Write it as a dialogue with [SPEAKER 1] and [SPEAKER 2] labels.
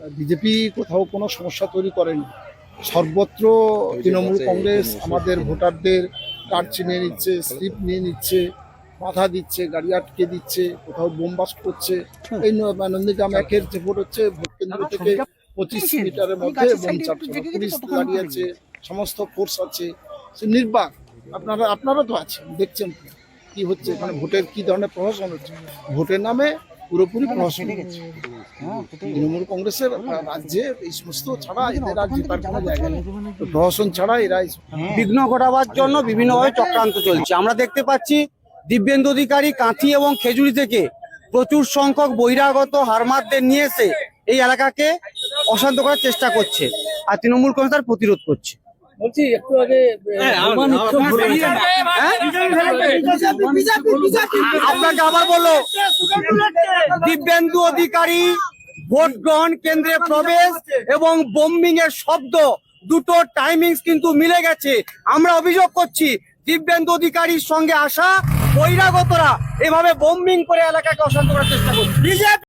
[SPEAKER 1] BJP কোথাও কোনো সমস্যা তৈরি করেনি। সর্বত্র তৃণমূল কংগ্রেস আমাদের ভোটারদের কার্ড চিনে নিচ্ছে স্লিপ নিয়ে নিচ্ছে বাধা দিচ্ছে গাড়ি আটকে দিচ্ছে কোথাও বোমবাস্ট করছে। এই নন্দীগ্রাম একের যে ভোট হচ্ছে ভোট কেন্দ্র থেকে পঁচিশ মিটারের মধ্যে বোম চাপছে পুলিশ গাড়ি আছে সমস্ত ফোর্স আছে। সে নির্বাক আপনারা আপনারা তো আছেন দেখছেন কি হচ্ছে? এখানে ভোটের কি ধরনের প্রশাসন হচ্ছে? ভোটের নামে পুরোপুরি প্রহসন। তৃণমূল কংগ্রেসের রাজ্যে এই সমস্ত ছাড়া এদের রাজ্যে তার কোনো জায়গা নেই। তো প্রহসন ছাড়া এরা
[SPEAKER 2] বিঘ্ন ঘটাবার জন্য বিভিন্নভাবে চক্রান্ত চলছে। আমরা দেখতে পাচ্ছি দিব্যেন্দু অধিকারী কাঁথি এবং খেজুরি থেকে প্রচুর সংখ্যক বহিরাগত হারমারদের নিয়ে এসে এই এলাকাকে অশান্ত করার চেষ্টা করছে আর তৃণমূল কংগ্রেস তার প্রতিরোধ করছে।
[SPEAKER 3] বলছি একটু আগে
[SPEAKER 2] আপনাকে আবার বলল দিব্যেন্দু অধিকারী, ভোট গ্রহণ কেন্দ্রে প্রবেশ এবং বোম্বিং এর শব্দ, দুটো টাইমিংস কিন্তু মিলে গেছে। আমরা অভিযোগ করছি, দিব্যেন্দু অধিকারীর সঙ্গে আসা বহিরাগতরা এভাবে বোম্বিং করে এলাকাকে অশান্ত করার চেষ্টা করছে।